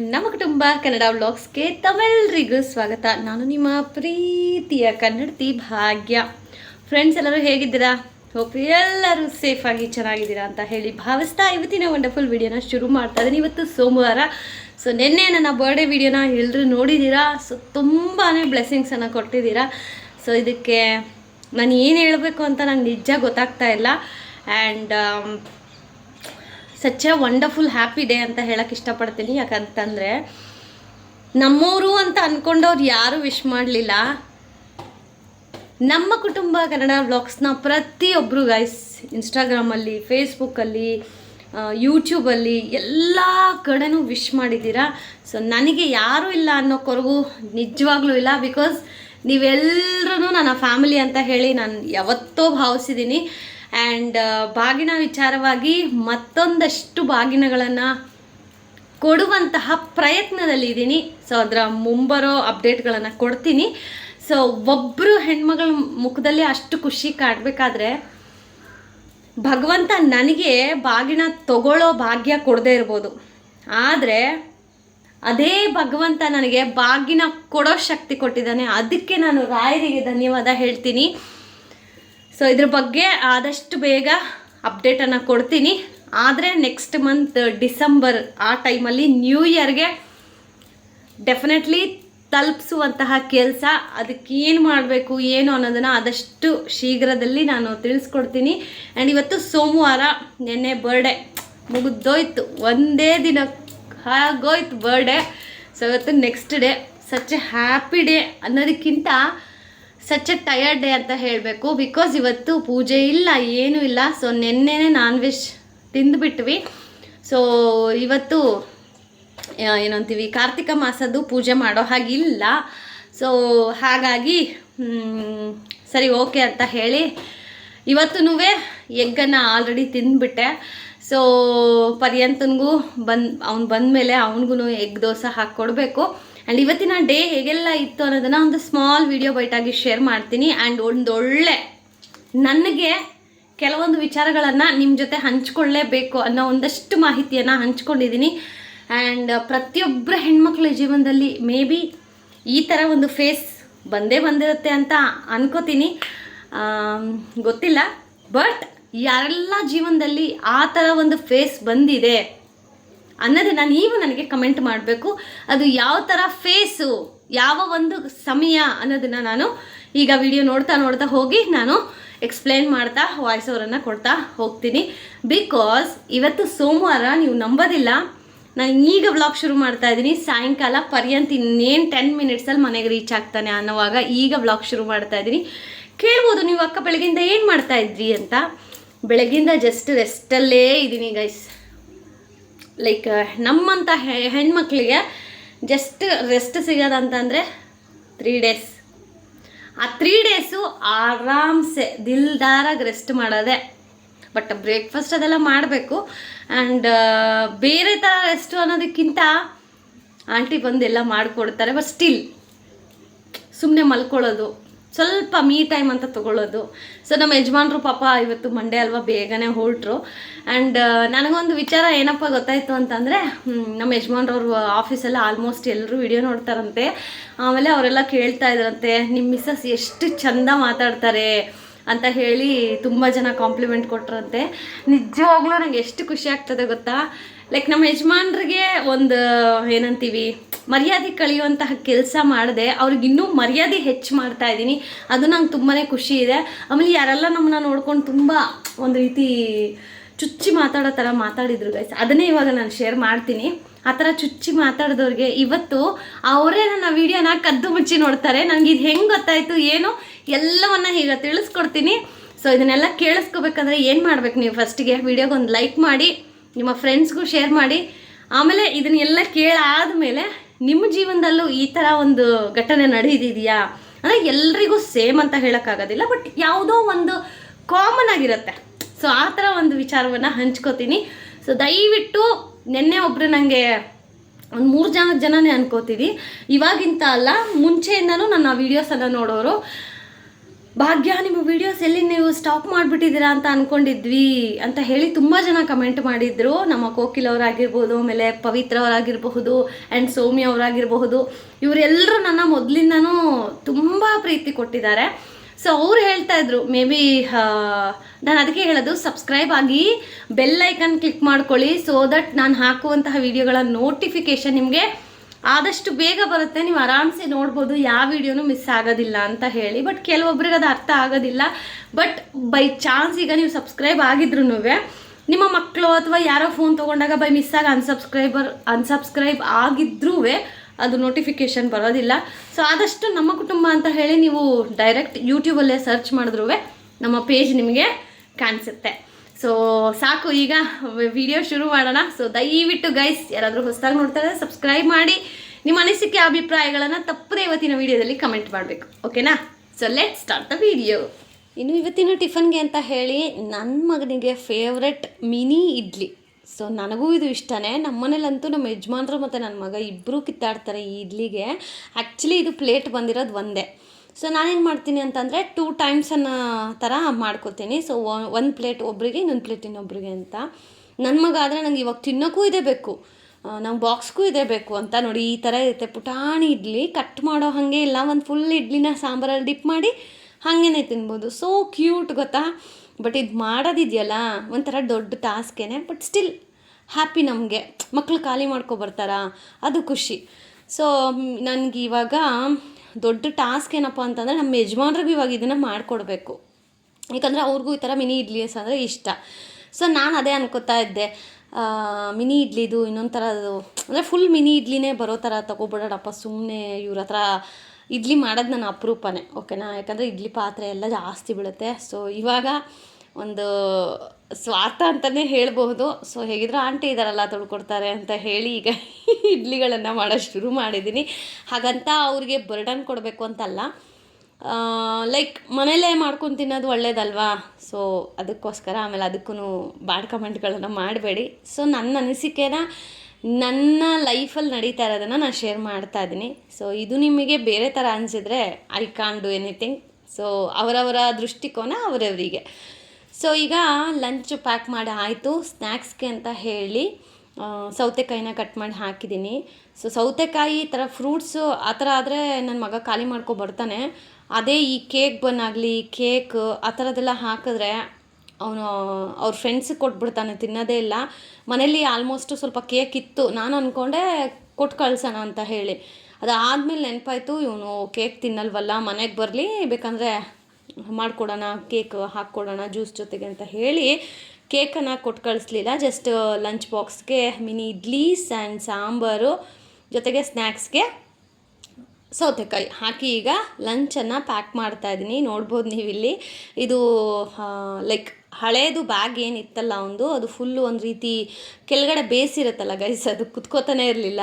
ನಮ್ಮ ಕುಟುಂಬ ಕನ್ನಡ ವ್ಲಾಗ್ಸ್ಗೆ ತಮ್ಮೆಲ್ಲರಿಗೂ ಸ್ವಾಗತ. ನಾನು ನಿಮ್ಮ ಪ್ರೀತಿಯ ಕನ್ನಡತಿ ಭಾಗ್ಯ. ಫ್ರೆಂಡ್ಸ್ ಎಲ್ಲರೂ ಹೇಗಿದ್ದೀರಾ? ಹೋಪ್ ಎಲ್ಲರೂ ಸೇಫಾಗಿ ಚೆನ್ನಾಗಿದ್ದೀರಾ ಅಂತ ಹೇಳಿ ಭಾವಿಸ್ತಾ ಇವತ್ತಿನ ವಂಡರ್ಫುಲ್ ವಿಡಿಯೋನ ಶುರು ಮಾಡ್ತಾ ಇದ್ದೀನಿ. ಇವತ್ತು ಸೋಮವಾರ. ಸೊ ನಿನ್ನೆ ನನ್ನ ಬರ್ಡೇ ವಿಡಿಯೋನ ಎಲ್ಲರೂ ನೋಡಿದ್ದೀರಾ? ಸೊ ತುಂಬಾ ಬ್ಲೆಸ್ಸಿಂಗ್ಸನ್ನು ಕೊಟ್ಟಿದ್ದೀರಾ. ಸೊ ಇದಕ್ಕೆ ನಾನು ಏನು ಹೇಳಬೇಕು ಅಂತ ನಂಗೆ ನಿಜ ಗೊತ್ತಾಗ್ತಾ ಇಲ್ಲ. And such a wonderful happy day ಅಂತ ಹೇಳಕ್ಕೆ ಇಷ್ಟಪಡ್ತೀನಿ. ಯಾಕಂತಂದರೆ ನಮ್ಮವರು ಅಂತ ಅಂದ್ಕೊಂಡವ್ರು ಯಾರೂ ವಿಶ್ ಮಾಡಲಿಲ್ಲ. ನಮ್ಮ ಕುಟುಂಬ ಕನ್ನಡ ವ್ಲಾಗ್ಸ್ನ ಪ್ರತಿಯೊಬ್ಬರು ಗೈಸ್ ಇನ್ಸ್ಟಾಗ್ರಾಮಲ್ಲಿ ಫೇಸ್ಬುಕ್ಕಲ್ಲಿ ಯೂಟ್ಯೂಬಲ್ಲಿ ಎಲ್ಲ ಕಡೆನೂ ವಿಶ್ ಮಾಡಿದ್ದೀರಾ? ಸೊ ನನಗೆ ಯಾರೂ ಇಲ್ಲ ಅನ್ನೋ ಕೊರಗು ನಿಜವಾಗ್ಲೂ ಇಲ್ಲ ಬಿಕಾಸ್ ನೀವೆಲ್ಲರೂ ನನ್ನ ಫ್ಯಾಮಿಲಿ ಅಂತ ಹೇಳಿ ನಾನು ಯಾವತ್ತೋ ಭಾವಿಸಿದ್ದೀನಿ. ಆ್ಯಂಡ್ ಬಾಗಿನ ವಿಚಾರವಾಗಿ ಮತ್ತೊಂದಷ್ಟು ಬಾಗಿನಗಳನ್ನು ಕೊಡುವಂತಹ ಪ್ರಯತ್ನದಲ್ಲಿದ್ದೀನಿ ಸೊ ಅದರ ಮುಂಬರೋ ಅಪ್ಡೇಟ್ಗಳನ್ನು ಕೊಡ್ತೀನಿ. ಸೊ ಒಬ್ಬರು ಹೆಣ್ಮಗಳ ಮುಖದಲ್ಲಿ ಅಷ್ಟು ಖುಷಿ ಕಾಡಬೇಕಾದ್ರೆ ಭಗವಂತ ನನಗೆ ಬಾಗಿನ ತಗೊಳ್ಳೋ ಭಾಗ್ಯ ಕೊಡದೇ ಇರ್ಬೋದು. ಆದರೆ ಅದೇ ಭಗವಂತ ನನಗೆ ಬಾಗಿನ ಕೊಡೋ ಶಕ್ತಿ ಕೊಟ್ಟಿದ್ದಾನೆ. ಅದಕ್ಕೆ ನಾನು ರಾಯರಿಗೆ ಧನ್ಯವಾದ ಹೇಳ್ತೀನಿ. ಸೊ ಇದ್ರ ಬಗ್ಗೆ ಆದಷ್ಟು ಬೇಗ ಅಪ್ಡೇಟನ್ನು ಕೊಡ್ತೀನಿ. ಆದರೆ ನೆಕ್ಸ್ಟ್ ಮಂತ್ ಡಿಸೆಂಬರ್ ಆ ಟೈಮಲ್ಲಿ ನ್ಯೂ ಇಯರ್ಗೆ ಡೆಫಿನೆಟ್ಲಿ ತಲುಪಿಸುವಂತಹ ಕೆಲಸ, ಅದಕ್ಕೆ ಏನು ಮಾಡಬೇಕು, ಏನು ಅನ್ನೋದನ್ನು ಆದಷ್ಟು ಶೀಘ್ರದಲ್ಲಿ ನಾನು ತಿಳಿಸ್ಕೊಡ್ತೀನಿ. ಆ್ಯಂಡ್ ಇವತ್ತು ಸೋಮವಾರ ನಿನ್ನೆ ಬರ್ಡೇ ಮುಗಿದೋಯ್ತು. ಒಂದೇ ದಿನ ಹಾಗೋಯ್ತು ಬರ್ಡೇ ಸೊ ಇವತ್ತು next day such a happy day ಅನ್ನೋದಕ್ಕಿಂತ ಸಚ್ ಎ ಟಯರ್ಡ್ ಡೇ ಅಂತ ಹೇಳಬೇಕು. ಬಿಕಾಸ್ ಇವತ್ತು ಪೂಜೆ ಇಲ್ಲ, ಏನೂ ಇಲ್ಲ. ಸೊ ನಿನ್ನೆನೇ ನಾನ್ ವೆಜ್ ತಿಂದುಬಿಟ್ವಿ. ಸೊ ಇವತ್ತು ಏನಂತೀವಿ, ಕಾರ್ತಿಕ ಮಾಸದ್ದು ಪೂಜೆ ಮಾಡೋ ಹಾಗಿಲ್ಲ ಸೊ ಹಾಗಾಗಿ ಸರಿ ಓಕೆ ಅಂತ ಹೇಳಿ ಇವತ್ತೂ ಎಗ್ಗನ್ನು ಆಲ್ರೆಡಿ ತಿಂದುಬಿಟ್ಟೆ. ಸೊ ಪರ್ಯಂತನಿಗೂ ಬಂದು, ಅವ್ನು ಬಂದಮೇಲೆ ಅವನಿಗೂ ಎಗ್ ದೋಸೆ ಹಾಕ್ಕೊಡ್ಬೇಕು. ಆ್ಯಂಡ್ ಇವತ್ತಿನ ಡೇ ಹೇಗೆಲ್ಲ ಇತ್ತು ಅನ್ನೋದನ್ನು ಒಂದು ಸ್ಮಾಲ್ ವಿಡಿಯೋ ಬೈಟಾಗಿ ಶೇರ್ ಮಾಡ್ತೀನಿ. ಆ್ಯಂಡ್ ಒಂದೊಳ್ಳೆ ನನಗೆ ಕೆಲವೊಂದು ವಿಚಾರಗಳನ್ನು ನಿಮ್ಮ ಜೊತೆ ಹಂಚ್ಕೊಳ್ಳೇಬೇಕು ಅನ್ನೋ ಒಂದಷ್ಟು ಮಾಹಿತಿಯನ್ನು ಹಂಚ್ಕೊಂಡಿದ್ದೀನಿ ಆ್ಯಂಡ್ ಪ್ರತಿಯೊಬ್ಬರ ಹೆಣ್ಮಕ್ಳ ಜೀವನದಲ್ಲಿ ಮೇ ಬಿ ಈ ಥರ ಒಂದು ಫೇಸ್ ಬಂದೇ ಬಂದಿರುತ್ತೆ ಅಂತ ಅನ್ಕೋತೀನಿ. ಗೊತ್ತಿಲ್ಲ. ಬಟ್ ಯಾರೆಲ್ಲ ಜೀವನದಲ್ಲಿ ಆ ಥರ ಒಂದು ಫೇಸ್ ಬಂದಿದೆ ಅನ್ನೋದನ್ನ ನೀವು ನನಗೆ ಕಮೆಂಟ್ ಮಾಡಬೇಕು. ಅದು ಯಾವ ಥರ ಫೇಸು ಯಾವ ಒಂದು ಸಮಯ ಅನ್ನೋದನ್ನು ನಾನು ಈಗ ವಿಡಿಯೋ ನೋಡ್ತಾ ನೋಡ್ತಾ ಹೋಗಿ ನಾನು ಎಕ್ಸ್ಪ್ಲೇನ್ ಮಾಡ್ತಾ ವಾಯ್ಸ್ ಓವರನ್ನು ಕೊಡ್ತಾ ಹೋಗ್ತೀನಿ. ಬಿಕಾಸ್ ಇವತ್ತು ಸೋಮವಾರ ನೀವು ನಂಬೋದಿಲ್ಲ. ನಾನು ಈಗ ವ್ಲಾಗ್ ಶುರು ಮಾಡ್ತಾ ಇದ್ದೀನಿ. ಸಾಯಂಕಾಲ ಪರ್ಯಂತ ಇನ್ನೇನು ಟೆನ್ ಮಿನಿಟ್ಸಲ್ಲಿ ಮನೆಗೆ ರೀಚ್ ಆಗ್ತಾನೆ ಅನ್ನೋವಾಗ ಈಗ ವ್ಲಾಗ್ ಶುರು ಮಾಡ್ತಾ ಇದ್ದೀನಿ. ಕೇಳ್ಬೋದು ನೀವು ಅಕ್ಕ ಬೆಳಗಿಂದ ಏನು ಮಾಡ್ತಾ ಇದ್ರಿ ಅಂತ. ಬೆಳಗಿಂದ ಜಸ್ಟ್ ರೆಸ್ಟಲ್ಲೇ ಇದ್ದೀನಿ ಗೈಸ್ ಲೈಕ್ ನಮ್ಮಂಥ ಹೆ- ಹೆಣ್ಮಕ್ಳಿಗೆ ಜಸ್ಟ್ ರೆಸ್ಟ್ ಸಿಗೋದಂತಂದರೆ ತ್ರೀ ಡೇಸ್ ಆ ತ್ರೀ ಡೇಸು ಆರಾಮ್ಸೆ, ದಿಲ್ದಾರಾಗಿ ರೆಸ್ಟ್ ಮಾಡೋದೆ. ಬಟ್ ಬ್ರೇಕ್ಫಾಸ್ಟ್ ಅದೆಲ್ಲ ಮಾಡಬೇಕು. ಆ್ಯಂಡ್ ಬೇರೆ ಥರ ರೆಸ್ಟು ಅನ್ನೋದಕ್ಕಿಂತ ಆಂಟಿ ಬಂದು ಎಲ್ಲ ಮಾಡಿಕೊಡ್ತಾರೆ. ಬಟ್ ಸ್ಟಿಲ್ ಸುಮ್ಮನೆ ಮಲ್ಕೊಳ್ಳೋದು. ಸ್ವಲ್ಪ ಮೀ ಟೈಮ್ ಅಂತ ತೊಗೊಳ್ಳೋದು. ಸೊ ನಮ್ಮ ಯಜಮಾನ್ರು ಪಾಪ ಇವತ್ತು ಮಂಡೇ ಅಲ್ವಾ ಬೇಗನೆ ಹೊರಟ್ರು. ಆ್ಯಂಡ್ ನನಗೊಂದು ವಿಚಾರ ಏನಪ್ಪ ಗೊತ್ತಾಯಿತು ಅಂತಂದರೆ ನಮ್ಮ ಯಜಮಾನ್ರವ್ರು ಆಫೀಸಲ್ಲಿ ಆಲ್ಮೋಸ್ಟ್ ಎಲ್ಲರೂ ವಿಡಿಯೋ ನೋಡ್ತಾರಂತೆ. ಆಮೇಲೆ ಅವರೆಲ್ಲ ಕೇಳ್ತಾ ಇದ್ರಂತೆ ನಿಮ್ಮ ಮಿಸ್ಸಸ್ ಎಷ್ಟು ಚಂದ ಮಾತಾಡ್ತಾರೆ ಅಂತ ಹೇಳಿ ತುಂಬ ಜನ ಕಾಂಪ್ಲಿಮೆಂಟ್ ಕೊಟ್ರಂತೆ. ನಿಜವಾಗ್ಲೂ ನಂಗೆ ಎಷ್ಟು ಖುಷಿ ಆಗ್ತದೆ ಗೊತ್ತಾ? ಲೈಕ್ ನಮ್ಮ ಯಜಮಾನ್ರಿಗೆ ಒಂದು, ಏನಂತೀವಿ, ಮರ್ಯಾದೆ ಕಳೆಯುವಂತಹ ಕೆಲಸ ಮಾಡಿದೆ, ಅವ್ರಿಗೆ ಇನ್ನೂ ಮರ್ಯಾದೆ ಹೆಚ್ಚು ಮಾಡ್ತಾ ಇದ್ದೀನಿ. ಅದು ನಂಗೆ ತುಂಬಾ ಖುಷಿ ಇದೆ. ಆಮೇಲೆ ಯಾರೆಲ್ಲ ನಮ್ಮನ್ನ ನೋಡ್ಕೊಂಡು ತುಂಬ ಒಂದು ರೀತಿ ಚುಚ್ಚಿ ಮಾತಾಡೋ ಥರ ಮಾತಾಡಿದ್ರು ಗೈಸ್ ಅದನ್ನೇ ಇವಾಗ ನಾನು ಶೇರ್ ಮಾಡ್ತೀನಿ. ಆ ಥರ ಚುಚ್ಚಿ ಮಾತಾಡಿದವ್ರಿಗೆ ಇವತ್ತು ಅವರೇ ನನ್ನ ವಿಡಿಯೋನ ಕದ್ದು ಮುಚ್ಚಿ ನೋಡ್ತಾರೆ. ನನಗೆ ಇದು ಹೆಂಗೆ ಗೊತ್ತಾಯಿತು, ಏನು, ಎಲ್ಲವನ್ನ ಈಗ ತಿಳಿಸ್ಕೊಡ್ತೀನಿ. ಸೊ ಇದನ್ನೆಲ್ಲ ಕೇಳಿಸ್ಕೋಬೇಕಂದ್ರೆ ಏನು ಮಾಡ್ಬೇಕು ನೀವು ಫಸ್ಟಿಗೆ ವಿಡಿಯೋಗೆ ಒಂದು ಲೈಕ್ ಮಾಡಿ. ನಿಮ್ಮ ಫ್ರೆಂಡ್ಸ್ಗೂ ಶೇರ್ ಮಾಡಿ. ಆಮೇಲೆ ಇದನ್ನೆಲ್ಲ ಕೇಳಾದ್ಮೇಲೆ ನಿಮ್ಮ ಜೀವನದಲ್ಲೂ ಈ ಥರ ಒಂದು ಘಟನೆ ನಡೆದಿದೆಯಾ? ಅಂದರೆ ಎಲ್ರಿಗೂ ಸೇಮ್ ಅಂತ ಹೇಳೋಕ್ಕಾಗೋದಿಲ್ಲ ಬಟ್ ಯಾವುದೋ ಒಂದು ಕಾಮನ್ ಆಗಿರುತ್ತೆ. ಸೊ ಆ ಥರ ಒಂದು ವಿಚಾರವನ್ನು ಹಂಚ್ಕೋತೀನಿ. ಸೊ ದಯವಿಟ್ಟು ನಿನ್ನೆ ಒಬ್ಬರು ನನಗೆ ಒಂದು ಮೂರು ಜನ ಜನನೇ ಅನ್ಕೋತೀವಿ. ಇವಾಗಿಂತ ಅಲ್ಲ, ಮುಂಚೆಯಿಂದನೂ ನನ್ನ ವೀಡಿಯೋಸನ್ನು ನೋಡೋರು. ಭಾಗ್ಯ, ನಿಮ್ಮ ವಿಡಿಯೋಸ್ ಎಲ್ಲಿ ನೀವು ಸ್ಟಾಪ್ ಮಾಡಿಬಿಟ್ಟಿದ್ದೀರಾ ಅಂತ ಅಂದ್ಕೊಂಡಿದ್ವಿ ಅಂತ ಹೇಳಿ ತುಂಬ ಜನ ಕಮೆಂಟ್ ಮಾಡಿದ್ರು. ನಮ್ಮ ಕೋಕಿಲ್ ಅವರಾಗಿರ್ಬೋದು, ಆಮೇಲೆ ಪವಿತ್ರ ಅವರಾಗಿರಬಹುದು ಆ್ಯಂಡ್ ಸೌಮ್ಯ ಅವರಾಗಿರಬಹುದು. ಇವರೆಲ್ಲರೂ ನನ್ನ ಮೊದಲಿಂದನೂ ತುಂಬ ಪ್ರೀತಿ ಕೊಟ್ಟಿದ್ದಾರೆ. ಸೊ ಅವ್ರು ಹೇಳ್ತಾ ಇದ್ರು ಮೇ ಬಿ ನಾನು ಅದಕ್ಕೆ ಹೇಳೋದು ಸಬ್ಸ್ಕ್ರೈಬ್ ಆಗಿ ಬೆಲ್ ಐಕನ್ ಕ್ಲಿಕ್ ಮಾಡ್ಕೊಳ್ಳಿ ಸೊ ದಟ್ ನಾನು ಹಾಕುವಂತಹ ವಿಡಿಯೋಗಳ ನೋಟಿಫಿಕೇಶನ್ ನಿಮಗೆ ಆದಷ್ಟು ಬೇಗ ಬರುತ್ತೆ. ನೀವು ಆರಾಮ್ಸೆ ನೋಡ್ಬೋದು, ಯಾವ ವಿಡಿಯೋನು ಮಿಸ್ ಆಗೋದಿಲ್ಲ ಅಂತ ಹೇಳಿ. ಬಟ್ ಕೆಲವೊಬ್ರಿಗೆ ಅದು ಅರ್ಥ ಆಗೋದಿಲ್ಲ. ಬಟ್ ಬೈ ಚಾನ್ಸ್ ಈಗ ನೀವು ಸಬ್ಸ್ಕ್ರೈಬ್ ಆಗಿದ್ರು ನಿಮ್ಮ ಮಕ್ಕಳು ಅಥವಾ ಯಾರೋ ಫೋನ್ ತೊಗೊಂಡಾಗ ಬೈ ಮಿಸ್ ಆಗಿ ಅನ್ಸಬ್ಸ್ಕ್ರೈಬರ್ ಅನ್ಸಬ್ಸ್ಕ್ರೈಬ್ ಆಗಿದ್ರೂ ಅದು ನೋಟಿಫಿಕೇಶನ್ ಬರೋದಿಲ್ಲ. ಸೊ ಆದಷ್ಟು ನಮ್ಮ ಕುಟುಂಬ ಅಂತ ಹೇಳಿ ನೀವು ಡೈರೆಕ್ಟ್ ಯೂಟ್ಯೂಬಲ್ಲೇ ಸರ್ಚ್ ಮಾಡಿದ್ರೂ ನಮ್ಮ ಪೇಜ್ ನಿಮಗೆ ಕಾಣಿಸುತ್ತೆ. ಸೊ ಸಾಕು, ಈಗ ವಿಡಿಯೋ ಶುರು ಮಾಡೋಣ. ಸೊ ದಯವಿಟ್ಟು ಗೈಸ್ ಯಾರಾದರೂ ಹೊಸದಾಗಿ ನೋಡ್ತಾ ಇದ್ದಾರೆ ಸಬ್ಸ್ಕ್ರೈಬ್ ಮಾಡಿ. ನಿಮ್ಮ ಅನಿಸಿಕೆ, ಅಭಿಪ್ರಾಯಗಳನ್ನು ತಪ್ಪದೇ ಇವತ್ತಿನ ವಿಡಿಯೋದಲ್ಲಿ ಕಮೆಂಟ್ ಮಾಡಬೇಕು. ಓಕೆನಾ so let start the video ಇನ್ನು ಇವತ್ತಿನ ಟಿಫನ್ಗೆ ಅಂತ ಹೇಳಿ ನನ್ನ ಮಗನಿಗೆ ಫೇವ್ರೆಟ್ ಮಿನಿ ಇಡ್ಲಿ. ಸೊ ನನಗೂ ಇದು ಇಷ್ಟನೇ. ನಮ್ಮ ಮನೇಲಂತೂ ನಮ್ಮ ಯಜಮಾನ್ರು ಮತ್ತು ನನ್ನ ಮಗ ಇಬ್ಬರೂ ಕಿತ್ತಾಡ್ತಾರೆ ಈ ಇಡ್ಲಿಗೆ. ಆ್ಯಕ್ಚುಲಿ ಇದು ಪ್ಲೇಟ್ ಬಂದಿರೋದು ಒಂದೇ. ಸೊ ನಾನೇನು ಮಾಡ್ತೀನಿ ಅಂತಂದರೆ ಟೂ ಟೈಮ್ಸ್ ಅನ್ನೋ ಥರ ಮಾಡ್ಕೊತೀನಿ. ಸೊ ಒಂದು ಪ್ಲೇಟ್ ಒಬ್ಬರಿಗೆ ಇನ್ನೊಂದು ಪ್ಲೇಟ್ ಇನ್ನೊಬ್ಬರಿಗೆ ಅಂತ. ನನ್ನ ಮಗ ಆದರೆ ನಂಗೆ ಇವಾಗ ತಿನ್ನೋಕ್ಕೂ ಇದೇ ಬೇಕು. ನಂಗೆ ಬಾಕ್ಸ್ಗೂ ಇದೇ ಬೇಕು ಅಂತ ನೋಡಿ, ಈ ಥರ ಇರುತ್ತೆ. ಪುಟಾಣಿ ಇಡ್ಲಿ ಕಟ್ ಮಾಡೋ ಹಾಗೆ ಇಲ್ಲ. ಒಂದು ಫುಲ್ ಇಡ್ಲಿನ ಸಾಂಬಾರಲ್ಲಿ ಡಿಪ್ ಮಾಡಿ ಹಾಗೇನೆ ತಿನ್ಬೋದು. ಸೋ ಕ್ಯೂಟ್ ಗೊತ್ತಾ? ಬಟ್ ಇದು ಮಾಡೋದಿದೆಯಲ್ಲ? ಒಂಥರ ದೊಡ್ಡ ಟಾಸ್ಕೇನೆ ಬಟ್ ಸ್ಟಿಲ್ ಹ್ಯಾಪಿ ನಮಗೆ. ಮಕ್ಕಳು ಖಾಲಿ ಮಾಡ್ಕೊಬರ್ತಾರಾ ಅದು ಖುಷಿ. ಸೊ ನನಗೆ ದೊಡ್ಡ ಟಾಸ್ಕ್ ಏನಪ್ಪ ಅಂತಂದರೆ ನಮ್ಮ ಯಜಮಾನ್ರಿಗೂ ಇವಾಗ ಇದನ್ನು ಮಾಡಿಕೊಡ್ಬೇಕು. ಯಾಕಂದರೆ ಅವ್ರಿಗೂ ಈ ಥರ ಮಿನಿ ಇಡ್ಲಿಸ್ ಅಂದರೆ ಇಷ್ಟ. ಸೊ ನಾನು ಅದೇ ಅನ್ಕೋತಾ ಇದ್ದೆ. ಮಿನಿ ಇಡ್ಲಿದು ಇನ್ನೊಂದು ಥರದ್ದು ಅಂದರೆ ಫುಲ್ ಮಿನಿ ಇಡ್ಲಿನೇ ಬರೋ ಥರ ತೊಗೊಬಿಡೋಣಪ್ಪ ಸುಮ್ಮನೆ ಇವ್ರ ಹತ್ರ ಇಡ್ಲಿ ಮಾಡೋದು ನನ್ನ ಅಪರೂಪನೇ ಓಕೆನಾ ಯಾಕಂದರೆ ಇಡ್ಲಿ ಪಾತ್ರೆ ಎಲ್ಲ ಜಾಸ್ತಿ ಬೀಳುತ್ತೆ. ಸೊ ಇವಾಗ ಒಂದು ಸ್ವಾರ್ಥ ಅಂತಲೇ ಹೇಳಬಹುದು. ಸೊ ಹೇಗಿದ್ರು ಆಂಟಿ ಇದ್ದಾರಲ್ಲ ತೊಳ್ಕೊಡ್ತಾರೆ ಅಂತ ಹೇಳಿ ಈಗ ಇಡ್ಲಿಗಳನ್ನು ಮಾಡೋ ಶುರು ಮಾಡಿದ್ದೀನಿ. ಹಾಗಂತ ಅವ್ರಿಗೆ ಬರ್ಡನ್ ಕೊಡಬೇಕು ಅಂತಲ್ಲ. ಲೈಕ್ ಮನೇಲೇ ಮಾಡ್ಕೊಂಡು ತಿನ್ನೋದು ಒಳ್ಳೇದಲ್ವಾ? ಸೊ ಅದಕ್ಕೋಸ್ಕರ ಆಮೇಲೆ ಅದಕ್ಕೂ ಬ್ಯಾಡ್ ಕಮೆಂಟ್ಗಳನ್ನು ಮಾಡಬೇಡಿ. ಸೊ ನನ್ನ ಅನಿಸಿಕೆನ ನನ್ನ ಲೈಫಲ್ಲಿ ನಡೀತಾ ಇರೋದನ್ನು ನಾನು ಶೇರ್ ಮಾಡ್ತಾ ಇದ್ದೀನಿ. ಸೊ ಇದು ನಿಮಗೆ ಬೇರೆ ಥರ ಅನಿಸಿದ್ರೆ I can't do anything so ಅವರವರ ದೃಷ್ಟಿಕೋನ ಅವರವರಿಗೆ. ಸೊ ಈಗ ಲಂಚ್ ಪ್ಯಾಕ್ ಮಾಡಿ ಆಯಿತು ಸ್ನ್ಯಾಕ್ಸ್ಗೆ ಅಂತ ಹೇಳಿ ಸೌತೆಕಾಯಿನ ಕಟ್ ಮಾಡಿ ಹಾಕಿದ್ದೀನಿ. ಸೊ ಸೌತೆಕಾಯಿ ಈ ಥರ ಫ್ರೂಟ್ಸು ಆ ಥರ ಆದರೆ ನನ್ನ ಮಗ ಖಾಲಿ ಮಾಡ್ಕೊ ಬರ್ತಾನೆ. ಅದೇ ಈ ಕೇಕ್ ಬನ್ ಆಗಲಿ ಕೇಕ್ ಆ ಥರದ್ದೆಲ್ಲ ಹಾಕಿದ್ರೆ ಅವನು, ಅವ್ರ ಫ್ರೆಂಡ್ಸಿಗೆ ಕೊಟ್ಬಿಡ್ತಾನೆ, ತಿನ್ನೋದೇ ಇಲ್ಲ. ಮನೇಲಿ ಆಲ್ಮೋಸ್ಟ್ ಸ್ವಲ್ಪ ಕೇಕ್ ಇತ್ತು. ನಾನು ಅಂದ್ಕೊಂಡೆ ಕೊಟ್ಟು ಕಳ್ಸೋಣ ಅಂತ ಹೇಳಿ. ಅದಾದಮೇಲೆ ನೆನಪಾಯ್ತು, ಇವನು ಕೇಕ್ ತಿನ್ನಲ್ವಲ್ಲ, ಮನೆಗೆ ಬರಲಿ, ಬೇಕಂದರೆ ಮಾಡಿಕೊಡೋಣ, ಕೇಕ್ ಹಾಕ್ಕೊಡೋಣ, ಜ್ಯೂಸ್ ಜೊತೆಗೆ ಅಂತ ಹೇಳಿ ಕೇಕನ್ನು ಕೊಟ್ಟು ಕಳಿಸ್ಲಿಲ್ಲ. ಜಸ್ಟ್ ಲಂಚ್ ಬಾಕ್ಸ್ಗೆ ಮಿನಿ ಇಡ್ಲೀಸ್ ಆ್ಯಂಡ್ ಸಾಂಬಾರು ಜೊತೆಗೆ ಸ್ನ್ಯಾಕ್ಸ್ಗೆ ಸೌತೆಕಾಯಿ. ಹಾಕಿ ಈಗ ಲಂಚನ್ನು ಪ್ಯಾಕ್ ಮಾಡ್ತಾ ಇದ್ದೀನಿ. ನೋಡ್ಬೋದು ನೀವಿಲ್ಲಿ. ಇದು ಲೈಕ್ ಹಳೇದು ಬ್ಯಾಗ್ ಏನಿತ್ತಲ್ಲ ಒಂದು, ಅದು ಫುಲ್ಲು ಒಂದು ರೀತಿ ಕೆಳಗಡೆ ಬೇಸಿರುತ್ತಲ್ಲ ಗೈಸ್ ಅದು ಕುತ್ಕೋತಾನೆ ಇರಲಿಲ್ಲ.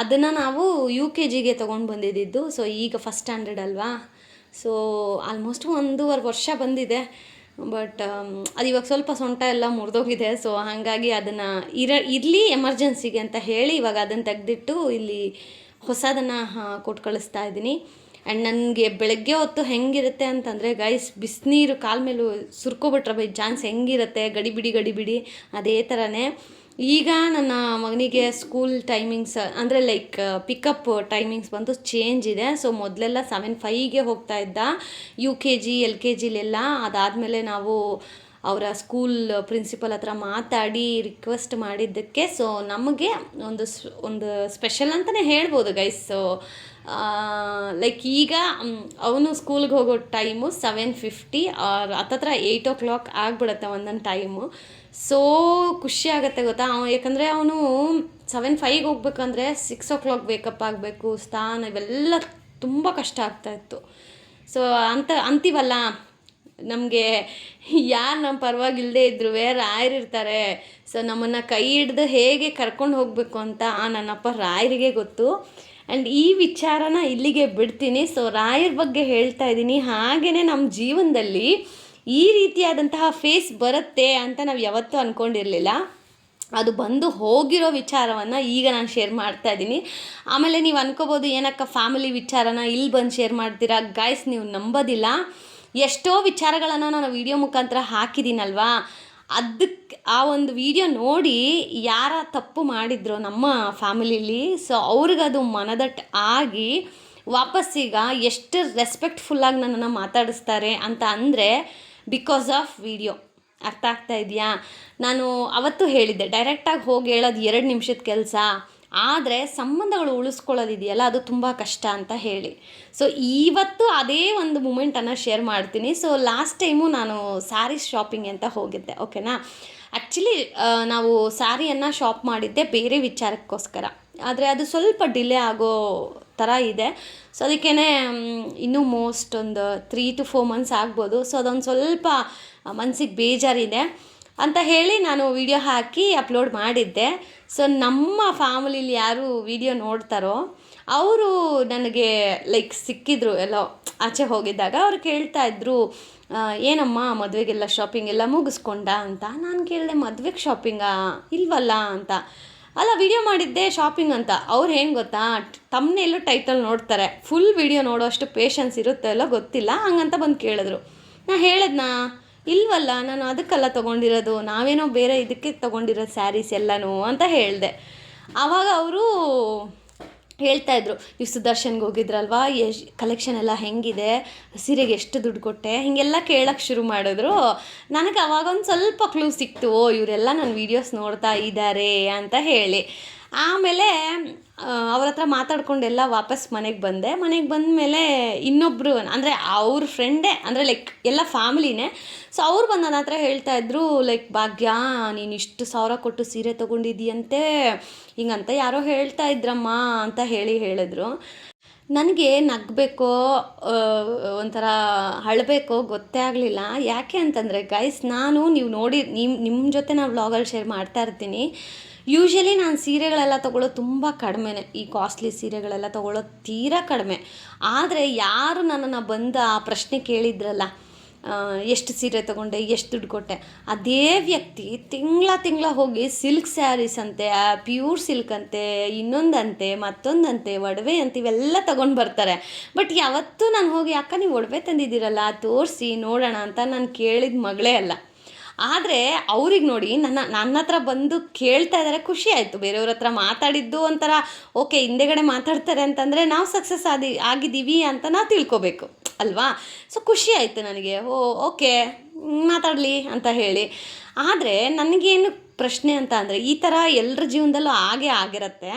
ಅದನ್ನು ನಾವು ಯು ಕೆ ಜಿಗೆ ತೊಗೊಂಡು ಬಂದಿದ್ದು. ಸೊ ಈಗ ಫಸ್ಟ್ ಸ್ಟ್ಯಾಂಡರ್ಡ್ ಅಲ್ವಾ? ಸೊ ಆಲ್ಮೋಸ್ಟ್ ಒಂದೂವರೆ ವರ್ಷ ಬಂದಿದೆ. ಬಟ್ ಅದು ಇವಾಗ ಸ್ವಲ್ಪ ಸೊಂಟ ಎಲ್ಲ ಮುರಿದೋಗಿದೆ. ಸೊ ಹಾಗಾಗಿ ಅದನ್ನು ಇರ, ಇರಲಿ ಎಮರ್ಜೆನ್ಸಿಗೆ ಅಂತ ಹೇಳಿ ಇವಾಗ ಅದನ್ನು ತೆಗೆದಿಟ್ಟು ಇಲ್ಲಿ ಹೊಸದನ್ನು ಕೊಟ್ಟು ಕಳಿಸ್ತಾ ಇದ್ದೀನಿ. ಆ್ಯಂಡ್ ನನಗೆ ಬೆಳಗ್ಗೆ ಹೊತ್ತು ಹೆಂಗಿರುತ್ತೆ ಅಂತಂದರೆ ಗೈಸ್ ಬಿಸಿನೀರು ಕಾಲ ಮೇಲೂ ಸುರ್ಕೊಬಿಟ್ರೆ ಬೈ ಚಾನ್ಸ್ ಹೆಂಗಿರುತ್ತೆ, ಗಡಿಬಿಡಿ ಗಡಿಬಿಡಿ, ಅದೇ ಥರನೇ ಈಗ ನನ್ನ ಮಗನಿಗೆ ಸ್ಕೂಲ್ ಟೈಮಿಂಗ್ಸ್ ಅಂದರೆ ಲೈಕ್ ಪಿಕಪ್ ಟೈಮಿಂಗ್ಸ್ ಬಂದು ಚೇಂಜ್ ಇದೆ. ಸೊ ಮೊದಲೆಲ್ಲ ಸೆವೆನ್ ಫೈವ್ಗೆ ಹೋಗ್ತಾ ಇದ್ದ. U K G L K ಜಿಲೆಲ್ಲ ಅದಾದಮೇಲೆ ನಾವು ಅವರ ಸ್ಕೂಲ್ ಪ್ರಿನ್ಸಿಪಲ್ ಹತ್ರ ಮಾತಾಡಿ ರಿಕ್ವೆಸ್ಟ್ ಮಾಡಿದ್ದಕ್ಕೆ. ಸೊ ನಮಗೆ ಒಂದು ಒಂದು ಸ್ಪೆಷಲ್ ಅಂತಲೇ ಹೇಳ್ಬೋದು ಗೈಸ್ ಸೊ ಲೈಕ್ ಈಗ ಅವನು ಸ್ಕೂಲ್ಗೆ ಹೋಗೋ ಟೈಮು ಸೆವೆನ್ ಫಿಫ್ಟಿ ಆರ್ ಹತ್ತತ್ರ ಏಯ್ಟ್ ಓ ಕ್ಲಾಕ್ ಆಗಿಬಿಡುತ್ತೆ ಒಂದೊಂದು ಟೈಮು ಸೋ ಖುಷಿ ಆಗುತ್ತೆ ಗೊತ್ತಾ? ಅವ ಯಾಕಂದರೆ ಅವನು ಸೆವೆನ್ ಫೈವ್ಗೆ ಹೋಗ್ಬೇಕಂದ್ರೆ ಸಿಕ್ಸ್ ಓ ಕ್ಲಾಕ್ ಬೇಕಪ್ ಆಗಬೇಕು ಸ್ಥಾನ ಇವೆಲ್ಲ ತುಂಬ ಕಷ್ಟ ಆಗ್ತಾಯಿತ್ತು ಸೊ ಅಂತ, ಅಂತೀವಲ್ಲ? ನಮಗೆ ಯಾರು ನಮ್ಮ ಪರವಾಗಿಲ್ಲದೆ ಇದ್ರು ರಾಯರಿರ್ತಾರೆ ಸೊ ನಮ್ಮನ್ನು ಕೈ ಹಿಡ್ದು ಹೇಗೆ ಕರ್ಕೊಂಡು ಹೋಗಬೇಕು ಅಂತ ನನ್ನಪ್ಪ ರಾಯರಿಗೆ ಗೊತ್ತು. ಆ್ಯಂಡ್ ಈ ವಿಚಾರನ ಇಲ್ಲಿಗೆ ಬಿಡ್ತೀನಿ. ಸೊ ರಾಯರ ಬಗ್ಗೆ ಹೇಳ್ತಾ ಇದ್ದೀನಿ. ಹಾಗೆಯೇ ನಮ್ಮ ಜೀವನದಲ್ಲಿ ಈ ರೀತಿಯಾದಂತಹ ಫೇಸ್ ಬರುತ್ತೆ ಅಂತ ನಾವು ಯಾವತ್ತೂ ಅಂದ್ಕೊಂಡಿರಲಿಲ್ಲ ಅದು ಬಂದು ಹೋಗಿರೋ ವಿಚಾರವನ್ನು ಈಗ ನಾನು ಶೇರ್ ಮಾಡ್ತಾ ಇದ್ದೀನಿ ಆಮೇಲೆ ನೀವು ಅನ್ಕೋಬೋದು, ಏನಕ್ಕ ಫ್ಯಾಮಿಲಿ ವಿಚಾರನ ಇಲ್ಲಿ ಬಂದು ಶೇರ್ ಮಾಡ್ತೀರಾ? ಗಾಯ್ಸ್ ನೀವು ನಂಬೋದಿಲ್ಲ. ಎಷ್ಟೋ ವಿಚಾರಗಳನ್ನು ನಾನು ವಿಡಿಯೋ ಮುಖಾಂತರ ಹಾಕಿದ್ದೀನಲ್ವಾ ಅದಕ್ಕೆ ಆ ಒಂದು ವಿಡಿಯೋ ನೋಡಿ ಯಾರ ತಪ್ಪು ಮಾಡಿದ್ರು ನಮ್ಮ ಫ್ಯಾಮಿಲಿಲಿ ಸೊ ಅವ್ರಿಗದು ಮನದಟ್ಟು ಆಗಿ ವಾಪಸ್ಸೀಗ ಎಷ್ಟು ರೆಸ್ಪೆಕ್ಟ್ಫುಲ್ಲಾಗಿ ನನ್ನನ್ನು ಮಾತಾಡಿಸ್ತಾರೆ ಅಂತ ಅಂದರೆ ಬಿಕಾಸ್ ಆಫ್ ವಿಡಿಯೋ ಅರ್ಥ ಆಗ್ತಾ ಇದೆಯಾ? ನಾನು ಅವತ್ತು ಹೇಳಿದ್ದೆ ಡೈರೆಕ್ಟಾಗಿ ಹೋಗಿ ಹೇಳೋದು ಎರಡು ನಿಮಿಷದ ಕೆಲಸ. ಆದರೆ ಸಂಬಂಧಗಳು ಉಳಿಸ್ಕೊಳ್ಳೋದಿದೆಯಲ್ಲ, ಅದು ತುಂಬ ಕಷ್ಟ ಅಂತ ಹೇಳಿ. ಸೊ ಇವತ್ತು ಅದೇ ಒಂದು ಮೂಮೆಂಟನ್ನು ಶೇರ್ ಮಾಡ್ತೀನಿ. ಸೊ ಲಾಸ್ಟ್ ಟೈಮು ನಾನು ಸ್ಯಾರೀಸ್ ಶಾಪಿಂಗ್ ಅಂತ ಹೋಗಿದ್ದೆ ಓಕೆನಾ ಆ್ಯಕ್ಚುಲಿ ನಾವು ಸ್ಯಾರಿಯನ್ನು ಶಾಪ್ ಮಾಡಿದ್ದೆ ಬೇರೆ ವಿಚಾರಕ್ಕೋಸ್ಕರ. ಆದರೆ ಅದು ಸ್ವಲ್ಪ ಡಿಲೇ ಆಗೋ ಥರ ಇದೆ. ಸೊ ಅದಕ್ಕೇ ಇನ್ನೂ ಮೋಸ್ಟ್ ಒಂದು ತ್ರೀ ಟು ಫೋರ್ ಮಂತ್ಸ್ ಆಗ್ಬೋದು. ಸೊ ಅದೊಂದು ಸ್ವಲ್ಪ ಮನಸ್ಸಿಗೆ ಬೇಜಾರಿದೆ. ಅಂತ ಹೇಳಿ ನಾನು ವಿಡಿಯೋ ಹಾಕಿ ಅಪ್ಲೋಡ್ ಮಾಡಿದ್ದೆ. ಸೊ ನಮ್ಮ ಫ್ಯಾಮಿಲಿಲಿ ಯಾರು ವಿಡಿಯೋ ನೋಡ್ತಾರೋ, ಅವರು ನನಗೆ ಲೈಕ್ ಸಿಕ್ಕಿದ್ರು ಎಲ್ಲೋ, ಆಚೆ ಹೋಗಿದ್ದಾಗ. ಅವ್ರು ಕೇಳ್ತಾ ಇದ್ರು ಏನಮ್ಮ ಮದುವೆಗೆಲ್ಲ ಶಾಪಿಂಗ್ ಎಲ್ಲ ಮುಗಿಸ್ಕೊಂಡ ಅಂತ. ನಾನು ಕೇಳಿದೆ, ಮದುವೆಗೆ ಶಾಪಿಂಗಾ ಇಲ್ವಲ್ಲ ಅಂತ. ಅಲ್ಲ ವಿಡಿಯೋ ಮಾಡಿದ್ದೆ ಶಾಪಿಂಗ್ ಅಂತ. ಅವ್ರು ಏನು ಗೊತ್ತಾ? ತಮ್ಮನೆಲ್ಲೂ ಟೈಟಲ್ ನೋಡ್ತಾರೆ. ಫುಲ್ ವಿಡಿಯೋ ನೋಡೋಷ್ಟು ಪೇಷನ್ಸ್ ಇರುತ್ತೆ ಅಲ್ಲೋ ಗೊತ್ತಿಲ್ಲ. ಹಂಗಂತ ಬಂದು ಕೇಳಿದ್ರು. ನಾ ಹೇಳಿದ್ನಾ? ಇಲ್ವಲ್ಲ, ನಾನು ಅದಕ್ಕೆಲ್ಲ ತೊಗೊಂಡಿರೋದು. ನಾವೇನೋ ಬೇರೆ ಇದಕ್ಕೆ ತೊಗೊಂಡಿರೋ ಸ್ಯಾರೀಸ್ ಎಲ್ಲನೂ ಅಂತ ಹೇಳಿದೆ. ಆವಾಗ ಅವರು ಹೇಳ್ತಾ ಇದ್ರು ನೀವು ಸುದರ್ಶನ್ಗೆ ಹೋಗಿದ್ರಲ್ವಾ? ಎಶ್ ಕಲೆಕ್ಷನ್ ಎಲ್ಲ ಹೆಂಗಿದೆ? ಸೀರೆಗೆ ಎಷ್ಟು ದುಡ್ಡು ಕೊಟ್ಟೆ? ಹೀಗೆಲ್ಲ ಕೇಳೋಕ್ಕೆ ಶುರು ಮಾಡಿದ್ರು. ನನಗೆ ಅವಾಗ ಒಂದು ಸ್ವಲ್ಪ ಕ್ಲೂ ಸಿಕ್ತು, ಓ, ಇವರೆಲ್ಲ ನನ್ನ ವೀಡಿಯೋಸ್ ನೋಡ್ತಾ ಇದ್ದಾರೆ ಅಂತ ಹೇಳಿ. ಆಮೇಲೆ ಅವ್ರ ಹತ್ರ ಮಾತಾಡ್ಕೊಂಡೆಲ್ಲ ವಾಪಸ್ ಮನೆಗೆ ಬಂದೆ. ಮನೆಗೆ ಬಂದ ಮೇಲೆ ಇನ್ನೊಬ್ಬರು ಅಂದರೆ ಅವ್ರ ಫ್ರೆಂಡೇ ಅಂದರೆ ಲೈಕ್ ಎಲ್ಲ ಫ್ಯಾಮಿಲಿನೇ ಸೊ ಅವ್ರು ಬಂದು ನನ್ನ ಹತ್ರ ಹೇಳ್ತಾ ಇದ್ರು ಲೈಕ್ ಭಾಗ್ಯ, ನೀನು ಇಷ್ಟು ಸಾವಿರ ಕೊಟ್ಟು ಸೀರೆ ತೊಗೊಂಡಿದ್ದೀಯಂತೆ. ಹಿಂಗಂತ ಯಾರೋ ಹೇಳ್ತಾ ಇದ್ರಮ್ಮ ಅಂತ ಹೇಳಿ ಹೇಳಿದ್ರು. ನನಗೆ ನಗಬೇಕೋ ಒಂಥರ ಅಳಬೇಕೋ ಗೊತ್ತೇ ಆಗಲಿಲ್ಲ. ಯಾಕೆ ಅಂತಂದರೆ ಗೈಸ್ ನಾನು ನೀವು ನೋಡಿ ನಿಮ್ಮ ನಿಮ್ಮ ಜೊತೆ ನಾನು ವ್ಲಾಗಲ್ಲಿ ಶೇರ್ ಮಾಡ್ತಾ ಇರ್ತೀನಿ. ಯೂಶ್ವಲಿ ನಾನು ಸೀರೆಗಳೆಲ್ಲ ತೊಗೊಳ್ಳೋದು ತುಂಬ ಕಡಿಮೆನೆ. ಈ ಕಾಸ್ಟ್ಲಿ ಸೀರೆಗಳೆಲ್ಲ ತೊಗೊಳ್ಳೋದು ತೀರಾ ಕಡಿಮೆ. ಆದರೆ ಯಾರು ನನ್ನನ್ನು ಬಂದ ಆ ಪ್ರಶ್ನೆ ಕೇಳಿದ್ರಲ್ಲ ಎಷ್ಟು ಸೀರೆ ತೊಗೊಂಡೆ, ಎಷ್ಟು ದುಡ್ಡು ಕೊಟ್ಟೆ, ಅದೇ ವ್ಯಕ್ತಿ ತಿಂಗಳ ತಿಂಗಳ ಹೋಗಿ ಸಿಲ್ಕ್ ಸ್ಯಾರೀಸ್ ಅಂತೆ ಪ್ಯೂರ್ ಸಿಲ್ಕ್ ಅಂತೆ, ಇನ್ನೊಂದಂತೆ, ಮತ್ತೊಂದಂತೆ, ಒಡವೆ ಅಂತ ಇವೆಲ್ಲ ತೊಗೊಂಡು ಬರ್ತಾರೆ. ಬಟ್ ಯಾವತ್ತೂ ನಾನು ಹೋಗಿ, ಅಕ್ಕ, ನೀವು ಒಡವೆ ತಂದಿದ್ದೀರಲ್ಲ, ತೋರಿಸಿ, ನೋಡೋಣ ಅಂತ ನಾನು ಕೇಳಿದ ಮಗಳೇ ಅಲ್ಲ. ಆದರೆ ಅವ್ರಿಗೆ ನೋಡಿ ನನ್ನ ನನ್ನ ಹತ್ರ ಬಂದು ಕೇಳ್ತಾ ಇದ್ದಾರೆ ಖುಷಿ ಆಯಿತು. ಬೇರೆಯವ್ರ ಹತ್ರ ಮಾತಾಡಿದ್ದು ಒಂಥರ, ಓಕೆ, ಹಿಂದೆಗಡೆ ಮಾತಾಡ್ತಾರೆ ಅಂತಂದರೆ ನಾವು ಸಕ್ಸಸ್ ಆದಿ, ಆಗಿದ್ದೀವಿ ಅಂತ ನಾವು ತಿಳ್ಕೊಬೇಕು. ಅಲ್ವಾ? ಸೊ ಖುಷಿ ಆಯಿತು ನನಗೆ. ಓ, ಓಕೆ, ಮಾತಾಡಲಿ ಅಂತ ಹೇಳಿ. ಆದರೆ ನನಗೇನು ಪ್ರಶ್ನೆ ಅಂತ ಅಂದರೆ, ಈ ಥರ ಎಲ್ಲರ ಜೀವನದಲ್ಲೂ ಹಾಗೆ ಆಗಿರುತ್ತೆ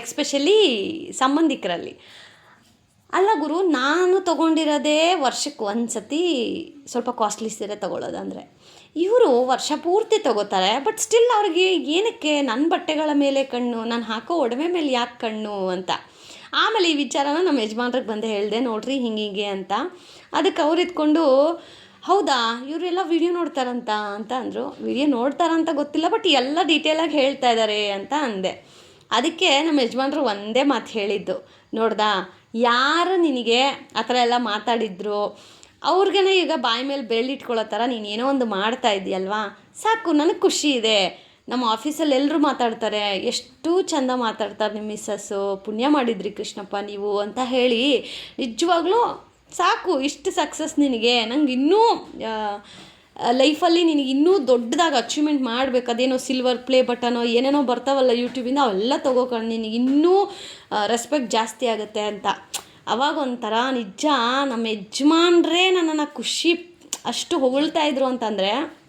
ಎಕ್ಸ್ಪೆಷಲಿ ಸಂಬಂಧಿಕರಲ್ಲಿ. ಅಲ್ಲ ಗುರು, ನಾನು ತೊಗೊಂಡಿರೋದೇ ವರ್ಷಕ್ಕೆ ಒಂದು ಸತಿ ಸ್ವಲ್ಪ ಕಾಸ್ಟ್ಲಿ ಸೀರೆ ತೊಗೊಳ್ಳೋದಂದರೆ ಇವರು ವರ್ಷ ಪೂರ್ತಿ ತೊಗೋತಾರೆ ಬಟ್ ಸ್ಟಿಲ್ ಅವ್ರಿಗೆ ಏನಕ್ಕೆ ನನ್ನ ಬಟ್ಟೆಗಳ ಮೇಲೆ ಕಣ್ಣು, ನಾನು ಹಾಕೋ ಒಡವೆ ಮೇಲೆ ಯಾಕೆ ಕಣ್ಣು ಅಂತ. ಆಮೇಲೆ ಈ ವಿಚಾರನ ನಮ್ಮ ಯಜಮಾನ್ರಿಗೆ ಬಂದು ಹೇಳಿದೆ, ನೋಡ್ರಿ ಹಿಂಗೆ ಅಂತ. ಅದಕ್ಕೆ ಅವ್ರು ಇದ್ಕೊಂಡು, ಹೌದಾ ಇವರೆಲ್ಲ ವಿಡಿಯೋ ನೋಡ್ತಾರಂತ? ಅಂತ ಅಂದರು. ವಿಡಿಯೋ ನೋಡ್ತಾರಂತ ಗೊತ್ತಿಲ್ಲ ಬಟ್ ಎಲ್ಲ ಡೀಟೇಲಾಗಿ ಹೇಳ್ತಾ ಇದ್ದಾರೆ ಅಂತ ಅಂದೆ. ಅದಕ್ಕೆ ನಮ್ಮ ಯಜಮಾನ್ರು ಒಂದೇ ಮಾತು ಹೇಳಿದ್ದು. ನೋಡ್ದಾ, ಯಾರು ನಿನಗೆ ಆ ಥರ ಎಲ್ಲ ಮಾತಾಡಿದ್ರು? ಅವ್ರಿಗೇನೆ ಈಗ ಬಾಯಿ ಮೇಲೆ ಬೆರಳಿಟ್ಕೊಳ್ಳೋ ಥರ ನೀನು ಏನೋ ಒಂದು ಮಾಡ್ತಾ ಇದೆಯಲ್ವಾ ಸಾಕು, ನನಗೆ ಖುಷಿ ಇದೆ. ನಮ್ಮ ಆಫೀಸಲ್ಲಿ ಎಲ್ಲರೂ ಮಾತಾಡ್ತಾರೆ. ಎಷ್ಟು ಚಂದ ಮಾತಾಡ್ತಾರೆ ನಿಮ್ಮ ಮಿಸ್ಸಸ್ಸು. ಪುಣ್ಯ ಮಾಡಿದ್ರಿ ಕೃಷ್ಣಪ್ಪ ನೀವು ಅಂತ ಹೇಳಿ ನಿಜವಾಗ್ಲೂ ಸಾಕು, ಇಷ್ಟು ಸಕ್ಸಸ್ ನಿನಗೆ. ನಂಗೆ ಇನ್ನೂ ಲೈಫಲ್ಲಿ ನಿನಗೆ ಇನ್ನೂ ದೊಡ್ಡದಾಗಿ ಅಚೀವ್ಮೆಂಟ್ ಮಾಡಬೇಕು. ಅದೇನೋ ಸಿಲ್ವರ್ ಪ್ಲೇ ಬಟನೋ ಏನೇನೋ ಬರ್ತಾವಲ್ಲ ಯೂಟ್ಯೂಬಿಂದ ಅವೆಲ್ಲ ತೊಗೋಕೊಂಡು ನಿನಗೆ ಇನ್ನೂ ರೆಸ್ಪೆಕ್ಟ್ ಜಾಸ್ತಿ ಆಗುತ್ತೆ ಅಂತ. ಅವಾಗ ಒಂಥರ ನಿಜ ನಮ್ಮ ಯಜಮಾನ್ರೇ ನನ್ನನ್ನು ಖುಷಿ ಅಷ್ಟು ಹೊಗಳ್ತಾ ಇದ್ರು ಅಂತಂದರೆ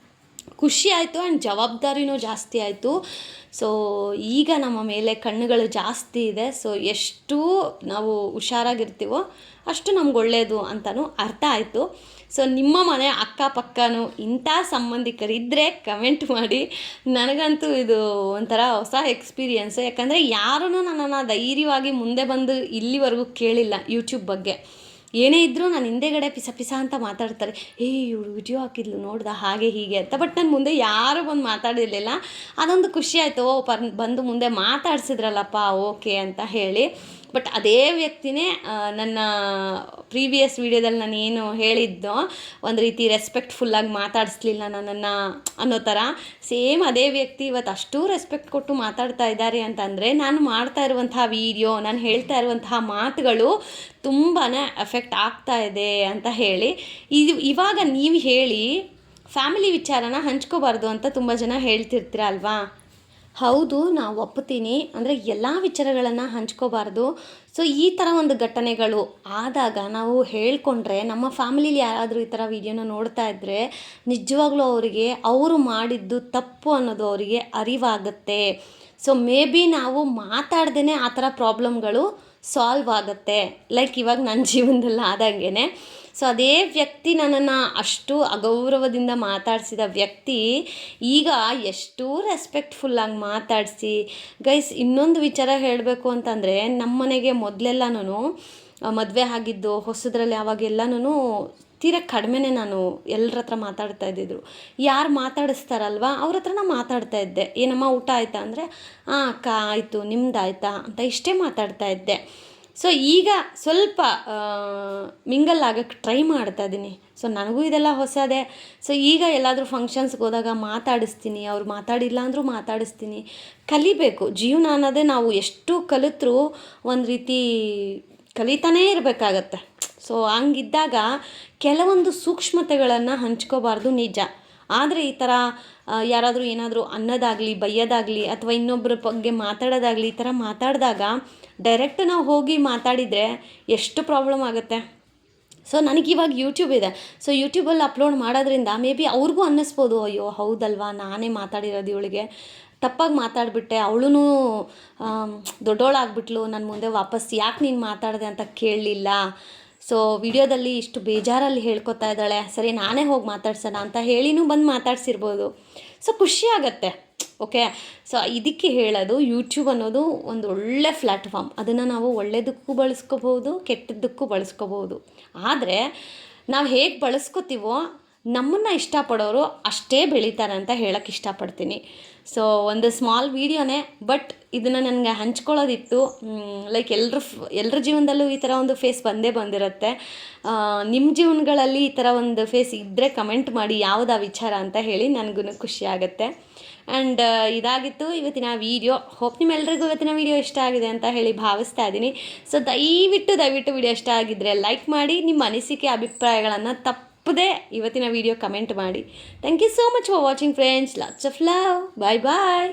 ಖುಷಿ ಆಯಿತು ಆ್ಯಂಡ್ ಜವಾಬ್ದಾರಿನೂ ಜಾಸ್ತಿ ಆಯಿತು. ಸೊ ಈಗ ನಮ್ಮ ಮೇಲೆ ಕಣ್ಣುಗಳು ಜಾಸ್ತಿ ಇದೆ. ಸೊ ಎಷ್ಟು ನಾವು ಹುಷಾರಾಗಿರ್ತೀವೋ ಅಷ್ಟು ನಮ್ಗೆ ಒಳ್ಳೆಯದು ಅಂತಲೂ ಅರ್ಥ ಆಯಿತು. ಸೊ ನಿಮ್ಮ ಮನೆ ಅಕ್ಕಪಕ್ಕನೂ ಇಂಥ ಸಂಬಂಧಿಕರಿದ್ದರೆ ಕಮೆಂಟ್ ಮಾಡಿ. ನನಗಂತೂ ಇದು ಒಂಥರ ಹೊಸ ಎಕ್ಸ್ಪೀರಿಯೆನ್ಸ್ ಯಾಕಂದರೆ ಯಾರೂ ನನ್ನನ್ನು ಧೈರ್ಯವಾಗಿ ಮುಂದೆ ಬಂದು ಇಲ್ಲಿವರೆಗೂ ಕೇಳಿಲ್ಲ ಯೂಟ್ಯೂಬ್ ಬಗ್ಗೆ. ಏನೇ ಇದ್ದರೂ ನಾನು ಹಿಂದೆಗಡೆ ಪಿಸ ಪಿಸ ಅಂತ ಮಾತಾಡ್ತಾರೆ. ಏ, ಇವಳು ವಿಡಿಯೋ ಹಾಕಿದ್ಲು, ನೋಡ್ದ? ಹಾಗೆ, ಹೀಗೆ ಅಂತ. ಬಟ್ ನಾನು ಮುಂದೆ ಯಾರೂ ಬಂದು ಮಾತಾಡಿರಲಿಲ್ಲ. ಅದೊಂದು ಖುಷಿ ಆಯಿತು. ಓ ಪರ್ ಬಂದು ಮುಂದೆ ಮಾತಾಡ್ಸಿದ್ರಲ್ಲಪ್ಪ, ಓಕೆ ಅಂತ ಹೇಳಿ. ಬಟ್ ಅದೇ ವ್ಯಕ್ತಿನೇ ನನ್ನ ಪ್ರೀವಿಯಸ್ ವೀಡಿಯೋದಲ್ಲಿ ನಾನು ಏನು ಹೇಳಿದ್ದೋ ಒಂದು ರೀತಿ ರೆಸ್ಪೆಕ್ಟ್ಫುಲ್ಲಾಗಿ ಮಾತಾಡಿಸ್ಲಿಲ್ಲ ನನ್ನನ್ನು ಅನ್ನೋ ಥರ ಸೇಮ್ ಅದೇ ವ್ಯಕ್ತಿ ಇವತ್ತು ಅಷ್ಟು ರೆಸ್ಪೆಕ್ಟ್ ಕೊಟ್ಟು ಮಾತಾಡ್ತಾ ಇದ್ದಾರೆ ಅಂತಂದರೆ ನಾನು ಮಾಡ್ತಾ ಇರುವಂತಹ ವೀಡಿಯೋ ನಾನು ಹೇಳ್ತಾ ಇರುವಂತಹ ಮಾತುಗಳು ತುಂಬಾ ಎಫೆಕ್ಟ್ ಆಗ್ತಾ ಇದೆ ಅಂತ ಹೇಳಿ. ಇದು ಇವಾಗ ನೀವು ಹೇಳಿ ಫ್ಯಾಮಿಲಿ ವಿಚಾರನ ಹಂಚ್ಕೋಬಾರ್ದು ಅಂತ ತುಂಬ ಜನ ಹೇಳ್ತಿರ್ತೀರ ಅಲ್ವಾ? ಹೌದು, ನಾವು ಒಪ್ಪುತ್ತೀನಿ. ಅಂದರೆ ಎಲ್ಲ ವಿಚಾರಗಳನ್ನು ಹಂಚ್ಕೋಬಾರ್ದು. ಸೊ ಈ ಥರ ಒಂದು ಘಟನೆಗಳು ಆದಾಗ ನಾವು ಹೇಳಿಕೊಂಡ್ರೆ, ನಮ್ಮ ಫ್ಯಾಮಿಲಿಲಿ ಯಾರಾದರೂ ಈ ಥರ ವಿಡಿಯೋನ ನೋಡ್ತಾ ಇದ್ದರೆ ನಿಜವಾಗ್ಲೂ ಅವರಿಗೆ ಅವರು ಮಾಡಿದ್ದು ತಪ್ಪು ಅನ್ನೋದು ಅವರಿಗೆ ಅರಿವಾಗುತ್ತೆ. ಸೊ ಮೇ ಬಿ ನಾವು ಮಾತಾಡ್ದೇ ಆ ಥರ ಪ್ರಾಬ್ಲಮ್ಗಳು ಸಾಲ್ವ್ ಆಗುತ್ತೆ. ಲೈಕ್ ಇವಾಗ ನನ್ನ ಜೀವನದಲ್ಲಿ ಆದಂಗೆ ಸೊ ಅದೇ ವ್ಯಕ್ತಿ ನನ್ನನ್ನು ಅಷ್ಟು ಅಗೌರವದಿಂದ ಮಾತಾಡಿಸಿದ ವ್ಯಕ್ತಿ ಈಗ ಎಷ್ಟು ರೆಸ್ಪೆಕ್ಟ್ಫುಲ್ಲಾಗಿ ಮಾತಾಡಿಸಿ ಗೈಸ್ ಇನ್ನೊಂದು ವಿಚಾರ ಹೇಳಬೇಕು ಅಂತಂದರೆ ನಮ್ಮ ಮನೆಗೆ ಮೊದಲೆಲ್ಲನೂ ಮದುವೆ ಆಗಿದ್ದು, ಹೊಸದ್ರಲ್ಲಿ ಅವಾಗೆಲ್ಲನೂ ತೀರ ಕಡಿಮೆನೇ ನಾನು ಎಲ್ಲರ ಹತ್ರ ಮಾತಾಡ್ತಾ ಇದ್ದಿದ್ರು. ಯಾರು ಮಾತಾಡಿಸ್ತಾರಲ್ವಾ? ಅವ್ರ ಹತ್ರ ನಾನು ಮಾತಾಡ್ತಾ ಇದ್ದೆ. ಏನಮ್ಮ ಊಟ ಆಯ್ತಾ? ಅಂದರೆ ಹಾಂ ಅಕ್ಕ, ಆಯಿತು ನಿಮ್ದು ಆಯಿತಾ ಅಂತ ಇಷ್ಟೇ ಮಾತಾಡ್ತಾ ಇದ್ದೆ. ಸೊ ಈಗ ಸ್ವಲ್ಪ ಮಿಂಗಲ್ ಆಗಕ್ಕೆ ಟ್ರೈ ಮಾಡ್ತಾ ಇದ್ದೀನಿ ಸೊ ನನಗೂ ಇದೆಲ್ಲ ಹೊಸದೇ. ಸೊ ಈಗ ಎಲ್ಲಾದರೂ ಫಂಕ್ಷನ್ಸ್ಗೆ ಹೋದಾಗ ಮಾತಾಡಿಸ್ತೀನಿ. ಅವ್ರು ಮಾತಾಡಿಲ್ಲ ಅಂದರೂ ಮಾತಾಡಿಸ್ತೀನಿ. ಕಲಿಬೇಕು. ಜೀವನ ಅನ್ನೋದೇ ನಾವು ಎಷ್ಟು ಕಲಿತರೂ ಒಂದು ರೀತಿ ಕಲಿತಾನೇ ಇರಬೇಕಾಗತ್ತೆ. ಸೊ ಹಂಗಿದ್ದಾಗ ಕೆಲವೊಂದು ಸೂಕ್ಷ್ಮತೆಗಳನ್ನು ಹಂಚ್ಕೋಬಾರ್ದು ನಿಜ. ಆದರೆ ಈ ಥರ ಯಾರಾದರೂ ಏನಾದರೂ ಅನ್ನೋದಾಗಲಿ, ಬೈಯೋದಾಗಲಿ ಅಥವಾ ಇನ್ನೊಬ್ಬರ ಬಗ್ಗೆ ಮಾತಾಡೋದಾಗಲಿ, ಈ ಥರ ಮಾತಾಡಿದಾಗ ಡೈರೆಕ್ಟ್ ನಾವು ಹೋಗಿ ಮಾತಾಡಿದರೆ ಎಷ್ಟು ಪ್ರಾಬ್ಲಮ್ ಆಗುತ್ತೆ. ಸೊ ಇವಾಗ ಯೂಟ್ಯೂಬ್ ಇದೆ. ಸೊ ಯೂಟ್ಯೂಬಲ್ಲಿ ಅಪ್ಲೋಡ್ ಮಾಡೋದ್ರಿಂದ ಮೇ ಬಿ ಅವ್ರಿಗೂ ಅನ್ನಿಸ್ಬೋದು, ಅಯ್ಯೋ, ಹೌದಲ್ವಾ? ನಾನೇ ಮಾತಾಡಿರೋದು ಇವಳಿಗೆ. ತಪ್ಪಾಗಿ ಮಾತಾಡಿಬಿಟ್ಟೆ. ಅವಳು ದೊಡ್ಡೋಳಾಗ್ಬಿಟ್ಲು. ನನ್ನ ಮುಂದೆ ವಾಪಸ್ ಯಾಕೆ ನೀನು ಮಾತಾಡಿದೆ ಅಂತ ಕೇಳಲಿಲ್ಲ? ಸೊ ವಿಡಿಯೋದಲ್ಲಿ ಇಷ್ಟು ಬೇಜಾರಲ್ಲಿ ಹೇಳ್ಕೊತಾ ಇದ್ದಾಳೆ. ಸರಿ, ನಾನೇ ಹೋಗಿ ಮಾತಾಡ್ಸೋಣ ಅಂತ ಹೇಳಿನೂ ಬಂದು ಮಾತಾಡ್ಸಿರ್ಬೋದು. ಸೊ ಖುಷಿ ಆಗತ್ತೆ. ಓಕೆ ಸೊ ಇದಕ್ಕೆ ಹೇಳೋದು ಯೂಟ್ಯೂಬ್ ಅನ್ನೋದು ಒಂದು ಒಳ್ಳೆ ಪ್ಲ್ಯಾಟ್ಫಾರ್ಮ್ ಅದನ್ನು ನಾವು ಒಳ್ಳೆಯದಕ್ಕೂ ಬಳಸ್ಕೋಬೋದು, ಕೆಟ್ಟದ್ದಕ್ಕೂ ಬಳಸ್ಕೋಬೋದು. ಆದರೆ, ನಾವು ಹೇಗೆ ಬಳಸ್ಕೋತೀವೋ, ನಮ್ಮನ್ನು ಇಷ್ಟಪಡೋರು ಅಷ್ಟೇ ಬೆಳೀತಾರೆ ಅಂತ ಹೇಳೋಕ್ಕೆ ಇಷ್ಟಪಡ್ತೀನಿ. ಸೊ ಒಂದು ಸ್ಮಾಲ್ ವೀಡಿಯೋನೇ ಬಟ್ ಇದನ್ನು ನನಗೆ ಹಂಚ್ಕೊಳ್ಳೋದಿತ್ತು. ಲೈಕ್ ಎಲ್ಲರ ಎಲ್ಲರ ಜೀವನದಲ್ಲೂ ಈ ಥರ ಒಂದು ಫೇಸ್ ಬಂದೇ ಬಂದಿರುತ್ತೆ. ನಿಮ್ಮ ಜೀವನಗಳಲ್ಲಿ ಈ ಥರ ಒಂದು ಫೇಸ್ ಇದ್ದರೆ ಕಮೆಂಟ್ ಮಾಡಿ ಯಾವುದಾ ವಿಚಾರ ಅಂತ ಹೇಳಿ ನನಗೂ ಖುಷಿ ಆಗುತ್ತೆ. ಆ್ಯಂಡ್ ಇದಾಗಿತ್ತು ಇವತ್ತಿನ ವೀಡಿಯೋ ಹೋಪ್ ನಿಮ್ಮೆಲ್ಲರಿಗೂ ಇವತ್ತಿನ ವೀಡಿಯೋ ಇಷ್ಟ ಆಗಿದೆ ಅಂತ ಹೇಳಿ ಭಾವಿಸ್ತಾ ಇದ್ದೀನಿ ಸೊ ದಯವಿಟ್ಟು ದಯವಿಟ್ಟು ವಿಡಿಯೋ ಇಷ್ಟ ಆಗಿದ್ದರೆ ಲೈಕ್ ಮಾಡಿ, ನಿಮ್ಮ ಅನಿಸಿಕೆ, ಅಭಿಪ್ರಾಯಗಳನ್ನು ತಪ್ಪದೇ ಇವತ್ತಿನ ವೀಡಿಯೋ ಕಮೆಂಟ್ ಮಾಡಿ thank you so much for watching friends lots of love bye bye